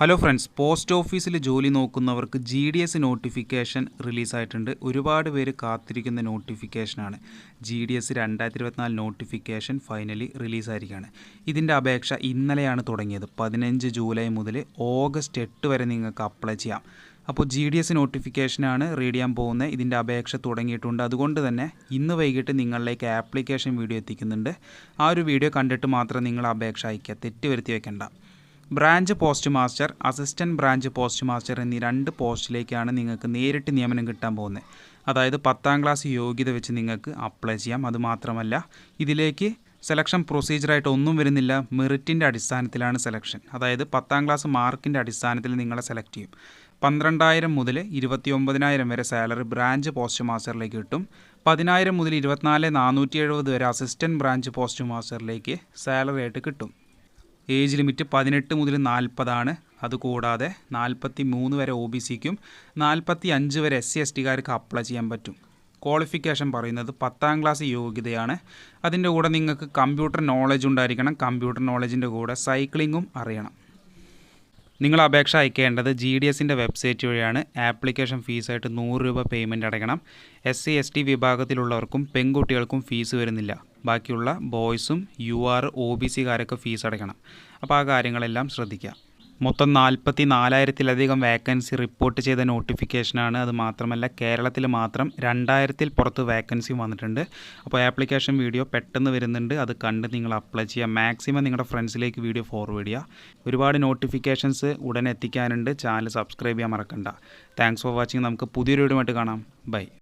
Hello friends post ഓഫീസിൽ ജോലി നോക്കുന്നവർക്ക് ജി ഡി എസ് നോട്ടിഫിക്കേഷൻ റിലീസായിട്ടുണ്ട് ഒരുപാട് പേര് കാത്തിരിക്കുന്ന നോട്ടിഫിക്കേഷനാണ് ജി ഡി എസ് രണ്ടായിരത്തി ഇരുപത്തിനാല് നോട്ടിഫിക്കേഷൻ ഫൈനലി റിലീസായിരിക്കുകയാണ് ഇതിന്റെ അപേക്ഷ ഇന്നലെയാണ് തുടങ്ങിയത്. പതിനഞ്ച് ജൂലൈ മുതൽ ഓഗസ്റ്റ് എട്ട് വരെ നിങ്ങൾക്ക് അപ്ലൈ ചെയ്യാം. അപ്പോൾ ജി ഡി എസ് നോട്ടിഫിക്കേഷനാണ് റീഡ് ചെയ്യാൻ പോകുന്നത്. ഇതിന്റെ അപേക്ഷ തുടങ്ങിയിട്ടുണ്ട്. അതുകൊണ്ട് തന്നെ ഇന്ന് വൈകിട്ട് നിങ്ങളിലേക്ക് ആപ്ലിക്കേഷൻ വീഡിയോ എത്തിക്കുന്നുണ്ട്. ആ ഒരു വീഡിയോ കണ്ടിട്ട് മാത്രം നിങ്ങൾ അപേക്ഷ അയയ്ക്കുക തെറ്റ് വരുത്തി വെക്കേണ്ട. Branch post master assistant branch post master എന്നീ രണ്ട് പോസ്റ്റിലേക്കാണ് നിങ്ങൾക്ക് നേരിട്ട് നിയമനം കിട്ടാൻ പോകുന്നത്. അതായത് പത്താം ക്ലാസ് യോഗ്യത വെച്ച് നിങ്ങൾക്ക് അപ്ലൈ ചെയ്യാം. അതുമാത്രമല്ല ഇതിലേക്ക് സെലക്ഷൻ പ്രൊസീജിയറായിട്ട് ഒന്നും വരുന്നില്ല. മെറിറ്റിന്റെ അടിസ്ഥാനത്തിലാണ് സെലക്ഷൻ. അതായത് പത്താം ക്ലാസ് മാർക്കിന്റെ അടിസ്ഥാനത്തിൽ നിങ്ങളെ സെലക്ട് ചെയ്യും. പന്ത്രണ്ടായിരം മുതൽ ഇരുപത്തി ഒമ്പതിനായിരം വരെ സാലറി ബ്രാഞ്ച് പോസ്റ്റ് മാസ്റ്ററിലേക്ക് കിട്ടും. പതിനായിരം മുതൽ ഇരുപത്തിനാല് നാനൂറ്റി എഴുപത് വരെ അസിസ്റ്റന്റ് ബ്രാഞ്ച് പോസ്റ്റ് മാസ്റ്ററിലേക്ക് സാലറി ആയിട്ട് കിട്ടും. ഏജ് ലിമിറ്റ് പതിനെട്ട് മുതൽ നാൽപ്പതാണ്. അതുകൂടാതെ നാൽപ്പത്തി മൂന്ന് വരെ ഒ ബി സിക്കും നാൽപ്പത്തി അഞ്ച് വരെ എസ് സി എസ് ടിക്കാർക്ക് അപ്ലൈ ചെയ്യാൻ പറ്റും. ക്വാളിഫിക്കേഷൻ പറയുന്നത് പത്താം ക്ലാസ് യോഗ്യതയാണ്. അതിന്റെ കൂടെ നിങ്ങൾക്ക് കമ്പ്യൂട്ടർ നോളജ് ഉണ്ടായിരിക്കണം. കമ്പ്യൂട്ടർ നോളജിന്റെ കൂടെ സൈക്ലിങ്ങും അറിയണം. നിങ്ങൾ അപേക്ഷ അയക്കേണ്ടത് ജി ഡി എസിന്റെ വെബ്സൈറ്റ് വഴിയാണ്. ആപ്ലിക്കേഷൻ ഫീസായിട്ട് നൂറ് രൂപ പേയ്മെന്റ് അടയ്ക്കണം. എസ് സി എസ് ടി വിഭാഗത്തിലുള്ളവർക്കും പെൺകുട്ടികൾക്കും ഫീസ് വരുന്നില്ല. ബാക്കിയുള്ള ബോയ്സും യു ആർ ഒ ബി സിക്കാരൊക്കെ ഫീസ് അടയ്ക്കണം. അപ്പോൾ ആ കാര്യങ്ങളെല്ലാം ശ്രദ്ധിക്കുക. മൊത്തം നാൽപ്പത്തി നാലായിരത്തിലധികം വേക്കൻസി റിപ്പോർട്ട് ചെയ്ത നോട്ടിഫിക്കേഷനാണ് അത് മാത്രമല്ല കേരളത്തിൽ മാത്രം രണ്ടായിരത്തിൽ പുറത്ത് വേക്കൻസി വന്നിട്ടുണ്ട്. അപ്പോൾ ആപ്ലിക്കേഷൻ വീഡിയോ പെട്ടെന്ന് വരുന്നുണ്ട്. അത് കണ്ട് നിങ്ങൾ അപ്ലൈ ചെയ്യുക. മാക്സിമം നിങ്ങളുടെ ഫ്രണ്ട്സിലേക്ക് വീഡിയോ ഫോർവേഡ് ചെയ്യുക. ഒരുപാട് നോട്ടിഫിക്കേഷൻസ് ഉടനെ എത്തിക്കാനുണ്ട്. ചാനൽ സബ്സ്ക്രൈബ് ചെയ്യാൻ മറക്കണ്ട. താങ്ക്സ് ഫോർ വാച്ചിങ് നമുക്ക് പുതിയൊരു വീഡിയോ കാണാം. ബൈ